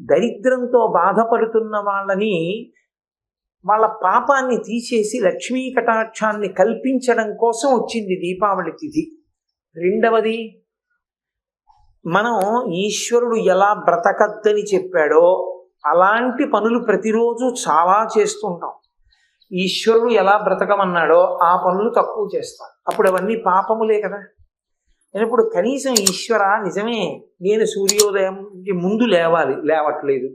దరిద్రంతో బాధపడుతున్న వాళ్ళని వాళ్ళ పాపాన్ని తీసేసి లక్ష్మీ కటాక్షాన్ని కల్పించడం కోసం వచ్చింది దీపావళి తిథి. రెండవది మనం ఈశ్వరుడు ఎలా బ్రతకద్దని చెప్పాడో అలాంటి పనులు ప్రతిరోజు చాలా చేస్తుంటాం. ఈశ్వరుడు ఎలా బ్రతకమన్నాడో ఆ పనులు తక్కువ చేస్తాం. అప్పుడు అవన్నీ పాపములే కదా. ఇప్పుడు కనీసం ఈశ్వర నిజమే నేను సూర్యోదయంకి ముందు లేవాలి లేవట్లేదు.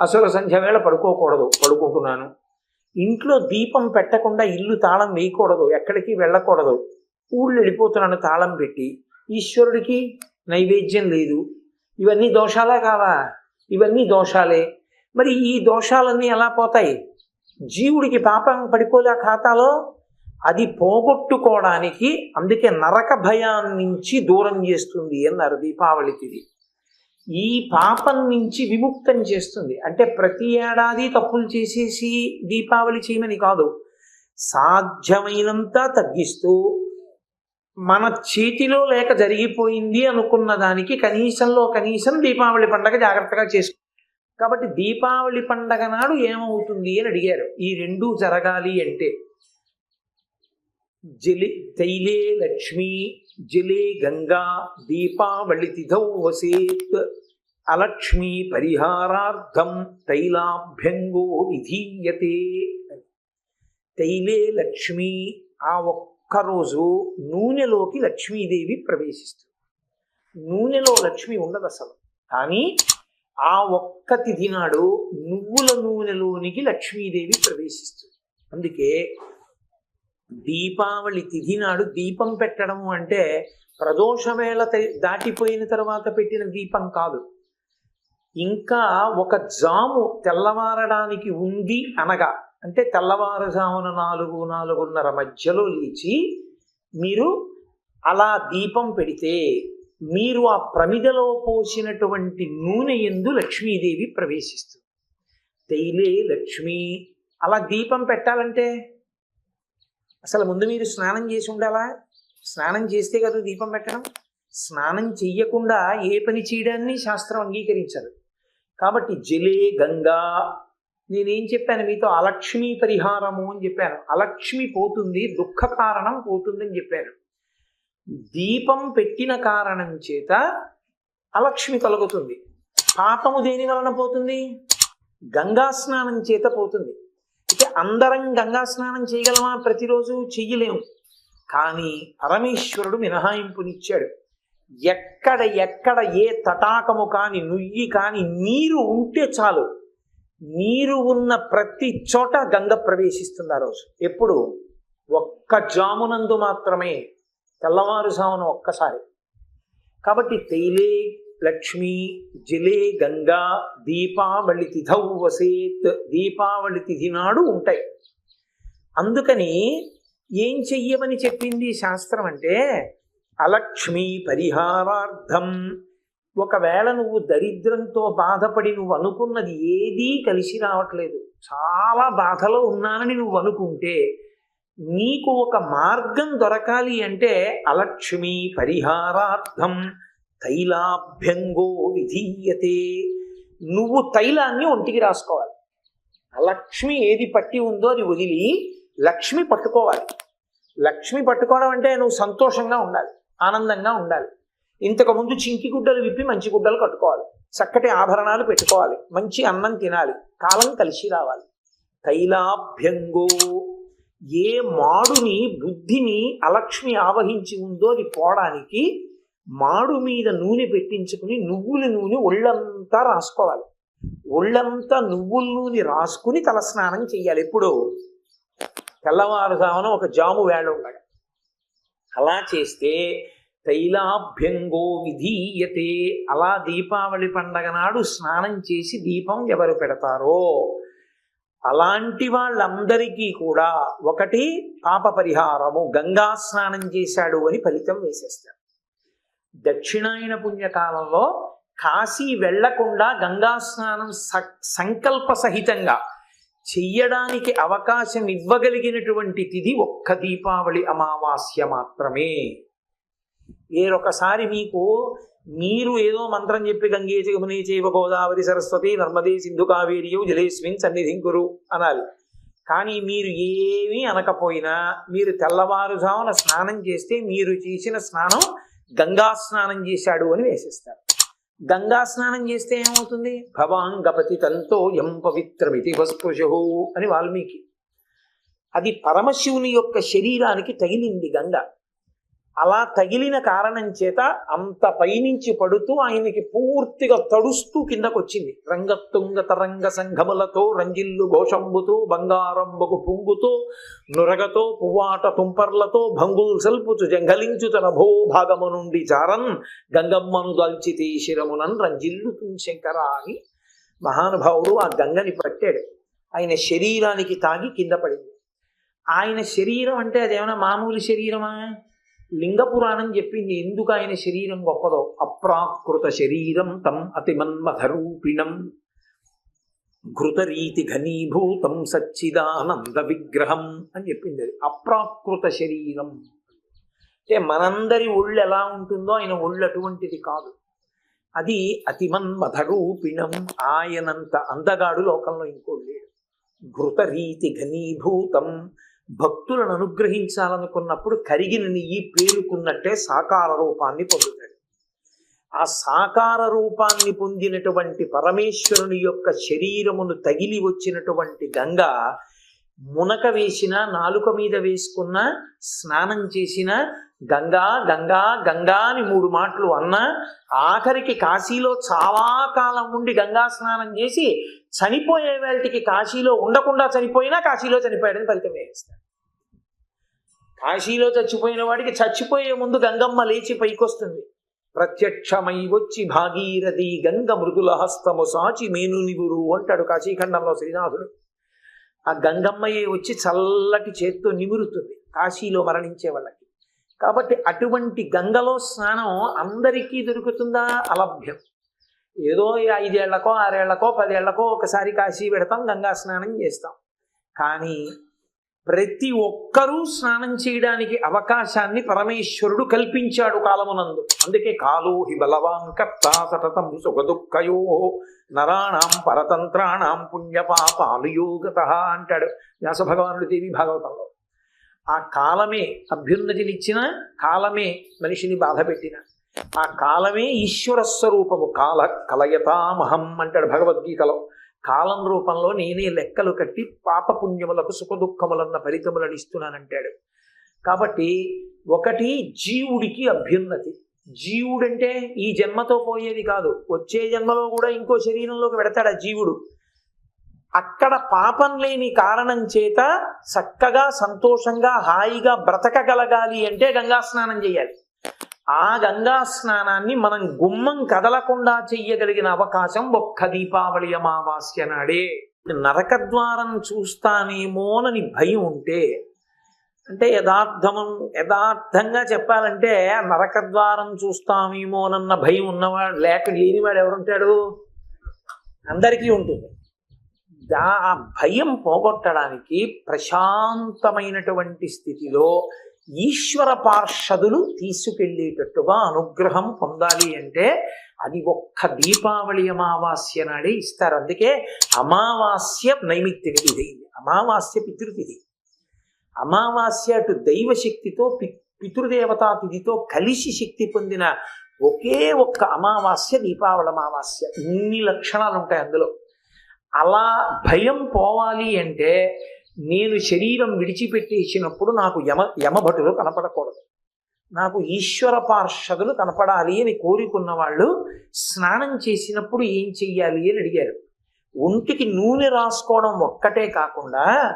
అసలు సంధ్య వేళ పడుకోకూడదు పడుకుంటున్నాను. ఇంట్లో దీపం పెట్టకుండా ఇల్లు తాళం వేయకూడదు ఎక్కడికి వెళ్ళకూడదు. ఊళ్ళు వెళ్ళిపోతున్నాను తాళం పెట్టి. ఈశ్వరుడికి నైవేద్యం లేదు. ఇవన్నీ దోషాలే కావా? ఇవన్నీ దోషాలే. మరి ఈ దోషాలన్నీ ఎలా పోతాయి? జీవుడికి పాపం పడిపోలే ఖాతాలో? అది పోగొట్టుకోవడానికి అందుకే నరక భయాన్ని నుంచి దూరం చేస్తుంది అన్నారు దీపావళికి ఈ పాపం నుంచి విముక్తం చేస్తుంది. అంటే ప్రతి ఏడాది తప్పులు చేసేసి దీపావళి చేయమని కాదు సాధ్యమైనంత తగ్గిస్తూ మన చేతిలో లేక జరిగిపోయింది అనుకున్న దానికి కనీసంలో కనీసం దీపావళి పండగ జాగ్రత్తగా చేసుకో. కాబట్టి దీపావళి పండగ నాడు ఏమవుతుంది అని అడిగారు. ఈ రెండూ జరగాలి అంటే జలి తైలే లక్ష్మి జలే గంగా దీపావళి తిథౌ వసేత్ అలక్ష్మి పరిహారార్థం తైలాభ్యంగో విధీయతే. తైలే లక్ష్మి ఆ ఒక్కరోజు నూనెలోకి లక్ష్మీదేవి ప్రవేశిస్తుంది. నూనెలో లక్ష్మి ఉండదు అసలు. కానీ ఆ ఒక్క తిథి నాడు నువ్వుల నూనెలోనికి లక్ష్మీదేవి ప్రవేశిస్తుంది. అందుకే దీపావళి తిథి నాడు దీపం పెట్టడం అంటే ప్రదోష వేళ దాటిపోయిన తర్వాత పెట్టిన దీపం కాదు. ఇంకా ఒక జాము తెల్లవారడానికి ఉంది అనగా అంటే తెల్లవారుజామున నాలుగు నాలుగున్నర మధ్యలో లేచి మీరు అలా దీపం పెడితే మీరు ఆ ప్రమిదలో పోసినటువంటి నూనె ఎందు లక్ష్మీదేవి ప్రవేశిస్తుంది. తైలే లక్ష్మి అలా దీపం పెట్టాలంటే అసలు ముందు మీరు స్నానం చేసి ఉండాలా? స్నానం చేస్తే కదా దీపం పెట్టడం? స్నానం చెయ్యకుండా ఏ పని చేయడాన్ని శాస్త్రం అంగీకరించదు. కాబట్టి జలే గంగా. నేనేం చెప్పాను? మీతో అలక్ష్మి పరిహారము అని చెప్పాను. అలక్ష్మి పోతుంది దుఃఖ కారణం పోతుందని చెప్పాను. దీపం పెట్టిన కారణం చేత అలక్ష్మి కలుగుతుంది పాపము దేని వలన పోతుంది? గంగా స్నానం చేత పోతుంది. అందరం గంగా స్నానం చేయగలమా? ప్రతిరోజు చెయ్యలేము. కానీ పరమేశ్వరుడు మినహాయింపునిచ్చాడు. ఎక్కడ ఎక్కడ ఏ తటాకము కాని నుయ్యి కాని నీరు ఉంటే చాలు. నీరు ఉన్న ప్రతి చోట గంగ ప్రవేశిస్తుంది ఆ రోజు. ఎప్పుడు? ఒక్క జామునందు మాత్రమే. తెల్లవారుజామున ఒక్కసారి. కాబట్టి తేలే లక్ష్మి జిలే గంగా దీపావళి తిథౌ వసేత్. దీపావళి తిథి నాడు ఉంటాయి. అందుకని ఏం చెయ్యమని చెప్పింది శాస్త్రం అంటే అలక్ష్మి పరిహారార్థం. ఒకవేళ నువ్వు దరిద్రంతో బాధపడి నువ్వు అనుకున్నది ఏదీ కలిసి రావట్లేదు చాలా బాధలో ఉన్నానని నువ్వు అనుకుంటే నీకు ఒక మార్గం దొరకాలి అంటే అలక్ష్మి పరిహారార్థం. తైలాభ్యంగో విధీయతే. నువ్వు తైలాన్ని ఒంటికి రాసుకోవాలి. లక్ష్మి ఏది పట్టి ఉందో అది వదిలి లక్ష్మి పట్టుకోవాలి. లక్ష్మి పట్టుకోవడం అంటే నువ్వు సంతోషంగా ఉండాలి ఆనందంగా ఉండాలి. ఇంతకు ముందు చింకి గుడ్డలు విప్పి మంచి గుడ్డలు కట్టుకోవాలి. చక్కటి ఆభరణాలు పెట్టుకోవాలి. మంచి అన్నం తినాలి. కాలం కలిసి రావాలి. తైలాభ్యంగో. ఏ మాడుని బుద్ధిని అలక్ష్మి ఆవహించి ఉందో అది పోవడానికి మాడు మీద నూనె పెట్టించుకుని నువ్వుల నూనె ఒళ్ళంతా రాసుకోవాలి. ఒళ్ళంతా నువ్వుల నూనె రాసుకుని తల స్నానం చెయ్యాలి. ఎప్పుడు తెల్లవారుజామున ఒక జాము వేళ ఉండగా అలా చేస్తే తైలాభ్యంగో విధీయతే. అలా దీపావళి పండగ నాడు స్నానం చేసి దీపం ఎవరు పెడతారో? అలాంటి వాళ్ళందరికీ కూడా ఒకటి పాప పరిహారము. గంగా స్నానం చేశాడు అని ఫలితం వేసేస్తారు. దక్షిణాయన పుణ్యకాలంలో కాశీ వెళ్ళకుండా గంగా స్నానం స- సంకల్ప సహితంగా చెయ్యడానికి అవకాశం ఇవ్వగలిగినటువంటి తిథి ఒక్క దీపావళి అమావాస్య మాత్రమే. వేరొకసారి మీకు మీరు ఏదో మంత్రం చెప్పి గంగే జగముని చేవ గోదావరి సరస్వతి నర్మదే సింధు కావేరియు జలేస్మిన్ సన్నిధిం గురు అనాలి. కానీ మీరు ఏమీ అనకపోయినా మీరు తెల్లవారుజామున స్నానం చేస్తే మీరు చేసిన స్నానం గంగా స్నానం చేశాడు అని వేసేస్తారు. గంగా స్నానం చేస్తే ఏమవుతుంది? భవాంగపతి తంతో ఎం పవిత్రమితి వస్పృశు అని వాల్మీకి. అది పరమశివుని యొక్క శరీరానికి తగిలింది గంగ. అలా తగిలిన కారణం చేత అంత పైనుంచి పడుతూ ఆయనకి పూర్తిగా తడుస్తూ కిందకు వచ్చింది రంగతుంగ తరంగ సంఘములతో రంజిల్లు ఘోషంబుతూ బంగారంబకు పుంగుతో నురగతో పువ్వాట తుంపర్లతో భంగుల్ సల్పుచు జంఘలించు తన భూభాగము నుండి జారన్ గంగమ్మను దాల్చితే శిరమునన్ రంజిల్లు శంకర అని మహానుభావుడు ఆ గంగని పట్టాడు. ఆయన శరీరానికి తాగి కింద పడింది. ఆయన శరీరం అంటే అదేమైనా మామూలు శరీరమా? లింగ పురాణం చెప్పింది ఎందుకు ఆయన శరీరం గొప్పదో? అప్రాకృత శరీరం తం అతిమన్మథరూపిణం ఘృతరీతి ఘనీభూతం సచ్చిదానంద విగ్రహం అని చెప్పింది అది. అప్రాకృత శరీరం. అంటే మనందరి ఒళ్ళు ఎలా ఉంటుందో ఆయన ఒళ్ళు అటువంటిది కాదు. అది అతిమన్మథరూపిణం ఆయనంత అందగాడు లోకంలో ఇంకోటి లేడు. ఘృతరీతి ఘనీభూతం భక్తులను అనుగ్రహించాలనుకున్నప్పుడు కరిగిన నెయ్యి పేరుకున్నట్టే సాకార రూపాన్ని పొందుతాడు. ఆ సాకార రూపాన్ని పొందినటువంటి పరమేశ్వరుని యొక్క శరీరమును తగిలి వచ్చినటువంటి గంగ మునక వేసిన నాలుక మీద వేసుకున్న స్నానం చేసిన గంగా గంగా గంగా అని మూడు మాటలు అన్నా ఆఖరికి కాశీలో చాలా కాలం ఉండి గంగా స్నానం చేసి చనిపోయే వేళటికి కాశీలో ఉండకుండా చనిపోయినా కాశీలో చనిపోయాడని ఫలితం వేయిస్తాడు కాశీలో చచ్చిపోయిన వాడికి చచ్చిపోయే ముందు గంగమ్మ లేచి పైకొస్తుంది. ప్రత్యక్షమై వచ్చి భాగీరథి గంగ మృదుల హస్తము సాచి మేను నిగురు అంటాడు కాశీఖండంలో శ్రీనాథుడు. ఆ గంగమ్మయ్యే వచ్చి చల్లటి చేత్తో నిమురుతుంది కాశీలో మరణించే వాళ్ళకి. కాబట్టి అటువంటి గంగలో స్నానం అందరికీ దొరుకుతుందా? అలభ్యం. ఏదో ఐదేళ్ళకో ఆరేళ్ళకో పదేళ్ళకో ఒకసారి కాశీ పెడతాం గంగా స్నానం చేస్తాం. కానీ ప్రతి ఒక్కరూ స్నానం చేయడానికి అవకాశాన్ని పరమేశ్వరుడు కల్పించాడు కాలమునందు. అందుకే కాలో హి బలవాన్ కర్త సతతం సుఖ దుఃఖయో నరాణం పరతంత్రాణం పుణ్యపాపానుయోగత అంటాడు వ్యాస భగవానుడు దేవి భాగవతంలో. ఆ కాలమే అభ్యున్నతినిచ్చిన కాలమే మనిషిని బాధ పెట్టిన. ఆ కాలమే ఈశ్వర స్వరూపము. కాల కలయతామహం అంటాడు భగవద్గీతలో. కాలం రూపంలో నేనే లెక్కలు కట్టి పాపపుణ్యములకు సుఖ దుఃఖములన్న ఫలితములను ఇస్తున్నానంటాడు. కాబట్టి ఒకటి జీవుడికి అభ్యున్నతి. జీవుడంటే ఈ జన్మతో పోయేది కాదు. వచ్చే జన్మలో కూడా ఇంకో శరీరంలోకి పెడతాడు ఆ జీవుడు. అక్కడ పాపం లేని కారణం చేత చక్కగా సంతోషంగా హాయిగా బ్రతకగలగాలి అంటే గంగా స్నానం చేయాలి. ఆ గంగా స్నానాన్ని మనం గుమ్మం కదలకుండా చెయ్యగలిగిన అవకాశం ఒక్క దీపావళి అమావాస్య నాడే. నరకద్వారం చూస్తానేమోనని భయం ఉంటే అంటే యథార్థము యథార్థంగా చెప్పాలంటే నరకద్వారం చూస్తామేమోనన్న భయం ఉన్నవాడు లేక లేనివాడు ఎవరుంటాడు? అందరికీ ఉంటుంది. దా ఆ భయం పోగొట్టడానికి ప్రశాంతమైనటువంటి స్థితిలో ఈశ్వర పార్షదులు తీసుకెళ్ళేటట్టుగా అనుగ్రహం పొందాలి అంటే అది ఒక్క దీపావళి అమావాస్య నాడే ఇస్తారు. అందుకే అమావాస్య నైమిత్తిక తిథి అమావాస్య పితృతిథి అమావాస్య అటు దైవశక్తితో పి పితృదేవతా తిథితో కలిసి శక్తి పొందిన ఒకే ఒక్క అమావాస్య దీపావళి అమావాస్య. ఇన్ని లక్షణాలు ఉంటాయి అందులో. అలా భయం పోవాలి అంటే నేను శరీరం విడిచిపెట్టేసినప్పుడు నాకు యమ యమభటులు కనపడకూడదు. నాకు ఈశ్వర పార్షదులు కనపడాలి అని కోరుకున్న వాళ్ళు స్నానం చేసినప్పుడు ఏం చెయ్యాలి అని అడిగారు. ఒంటికి నూనె రాసుకోవడం ఒక్కటే కాకుండా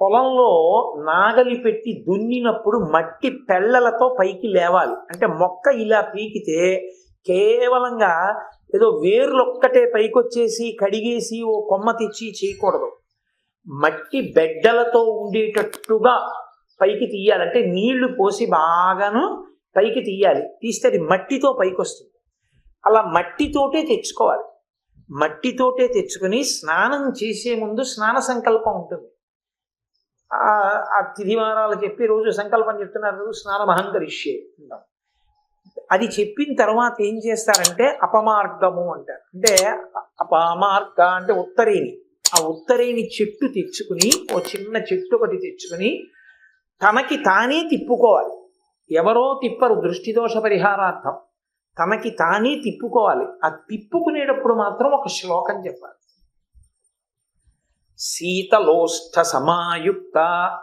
పొలంలో నాగలి పెట్టి దున్నినప్పుడు మట్టి పెళ్ళలతో పైకి లేవాలి. అంటే మొక్క ఇలా పీకితే కేవలంగా ఏదో వేర్లు ఒక్కటే పైకొచ్చేసి కడిగేసి ఓ కొమ్మ తెచ్చి చేయకూడదు. మట్టి బెడ్డలతో ఉండేటట్టుగా పైకి తీయాలంటే నీళ్ళు పోసి బాగాను పైకి తీయాలి. తీస్తే అది మట్టితో పైకి వస్తుంది అలా మట్టితోటే తెచ్చుకోవాలి. మట్టితోటే తెచ్చుకొని స్నానం చేసే ముందు స్నాన సంకల్పం ఉంటుంది. ఆ తిథివారాలు చెప్పి రోజు సంకల్పం చెప్తున్నారు స్నానం అహంకరిష్యే అంటాం. అది చెప్పిన తర్వాత ఏం చేస్తారంటే అపమార్గము అంటారు. అంటే అపమార్గ అంటే ఉత్తరేణి. ఆ ఉత్తరేణి చెట్టు తెచ్చుకుని ఓ చిన్న చెట్టు ఒకటి తెచ్చుకుని తనకి తానే తిప్పుకోవాలి. ఎవరో తిప్పరు దృష్టి దోష పరిహారార్థం. తనకి తానే తిప్పుకోవాలి. ఆ తిప్పుకునేటప్పుడు మాత్రం ఒక శ్లోకం చెప్పాలి. శీతలోష్ఠ సమాయుక్త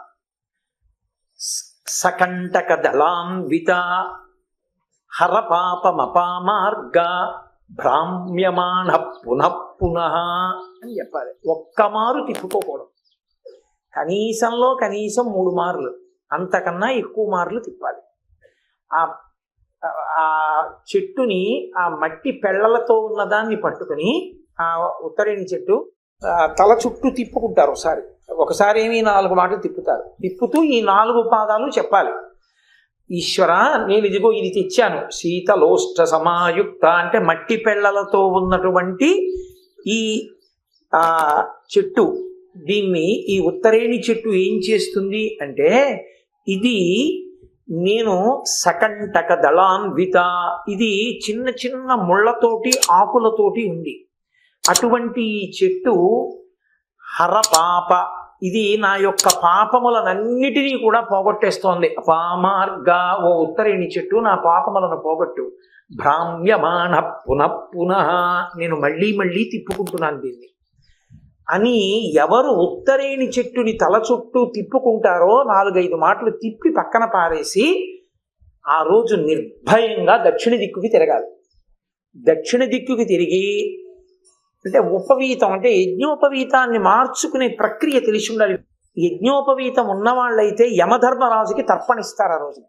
సకంటక దళాన్విత హరపాపమపామార్గ భ్రామ్యమాణ పునః పునః అని చెప్పాలి. ఒక్క మారు తిప్పుకోకూడదు. కనీసంలో కనీసం మూడు మార్లు అంతకన్నా ఎక్కువ మార్లు తిప్పాలి. ఆ ఆ చెట్టుని ఆ మట్టి పెళ్ళలతో ఉన్నదాన్ని పట్టుకుని ఆ ఉత్తరేణి చెట్టు తల చుట్టూ తిప్పుకుంటారు ఒకసారి. ఒకసారి ఏమి నాలుగు మాటలు తిప్పుతారు. తిప్పుతూ ఈ నాలుగు పాదాలు చెప్పాలి. ఈశ్వర నేను ఇదిగో ఇది తెచ్చాను. శీతలోష్ట సమాయుక్త అంటే మట్టి పెళ్ళలతో ఉన్నటువంటి ఈ ఆ చెట్టు. దీన్ని ఈ ఉత్తరేణి చెట్టు ఏం చేస్తుంది అంటే ఇది నేను సకంటక దళాన్విత. ఇది చిన్న చిన్న ముళ్ళతోటి ఆకులతోటి ఉంది. అటువంటి ఈ చెట్టు హరపాప ఇది నా యొక్క పాపములనన్నిటినీ కూడా పోగొట్టేస్తోంది. పామార్గా ఓ ఉత్తరేణి చెట్టు నా పాపములను పోగొట్టు. భ్రామ్యమాణ పునః పునః నేను మళ్ళీ మళ్ళీ తిప్పుకుంటున్నాను దీన్ని. అని ఎవరు ఉత్తరేణి చెట్టుని తల చుట్టూ తిప్పుకుంటారో నాలుగైదు మాటలు తిప్పి పక్కన పారేసి ఆ రోజు నిర్భయంగా దక్షిణ దిక్కుకి తిరగాలి. దక్షిణ దిక్కుకి తిరిగి అంటే ఉపవీతం అంటే యజ్ఞోపవీతాన్ని మార్చుకునే ప్రక్రియ తెలిసి ఉండాలి. యజ్ఞోపవీతం ఉన్నవాళ్ళైతే యమధర్మరాజుకి తర్పణిస్తారు ఆ రోజు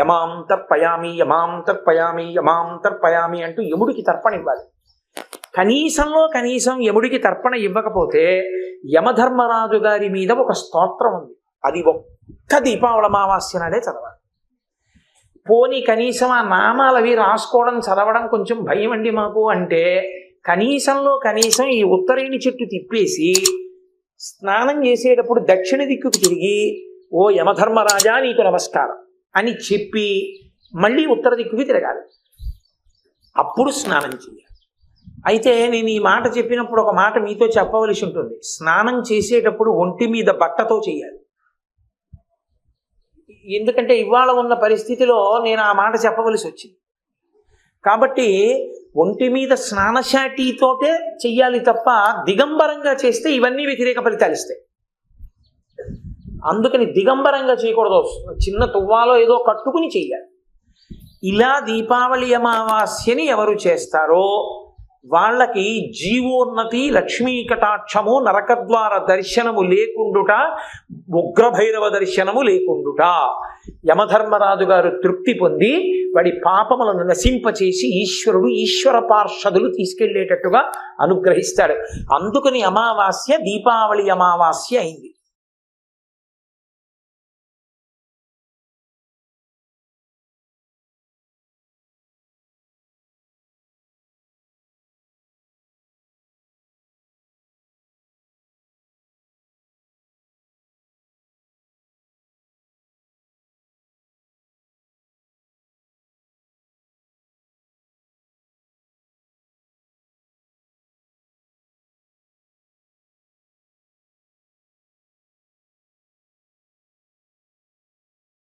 యమాం తర్పయామి యమాం తర్పయామి యమాం తర్పయామి అంటూ యముడికి తర్పణ ఇవ్వాలి. కనీసంలో కనీసం యముడికి తర్పణ ఇవ్వకపోతే యమధర్మరాజు గారి మీద ఒక స్తోత్రం ఉంది. అది ఒక్క దీపావళ అమావాస్య నాడే చదవాలి. పోనీ కనీసం ఆ నామాలవి రాసుకోవడం చదవడం కొంచెం భయం అండి మాకు అంటే కనీసంలో కనీసం ఈ ఉత్తరేణి చెట్టు తిప్పేసి స్నానం చేసేటప్పుడు దక్షిణ దిక్కుకు తిరిగి ఓ యమధర్మరాజా నీకు నమస్కారం అని చెప్పి మళ్ళీ ఉత్తర దిక్కుకి తిరగాలి. అప్పుడు స్నానం చేయాలి. అయితే నేను ఈ మాట చెప్పినప్పుడు ఒక మాట మీతో చెప్పవలసి ఉంటుంది. స్నానం చేసేటప్పుడు ఒంటి మీద బట్టతో చేయాలి. ఎందుకంటే ఇవాళ ఉన్న పరిస్థితిలో నేను ఆ మాట చెప్పవలసి వచ్చింది. కాబట్టి ఒంటి మీద స్నానశాటితోటే చెయ్యాలి తప్ప దిగంబరంగా చేస్తే ఇవన్నీ వ్యతిరేక ఫలితాలు ఇస్తాయి. అందుకని దిగంబరంగా చేయకూడదు. చిన్న తువ్వాలో ఏదో కట్టుకుని చెయ్యాలి. ఇలా దీపావళి అమావాస్యని ఎవరు చేస్తారో వాళ్ళకి జీవోన్నతి లక్ష్మీ కటాక్షము నరకద్వార దర్శనము లేకుండుట ఉగ్రభైరవ దర్శనము లేకుండుట. యమధర్మరాజు గారు తృప్తి పొంది వాడి పాపములను నశింపచేసి ఈశ్వరుడు ఈశ్వర పార్షదులు తీసుకెళ్ళేటట్టుగా అనుగ్రహిస్తాడు. అందుకని అమావాస్య దీపావళి అమావాస్య అయింది.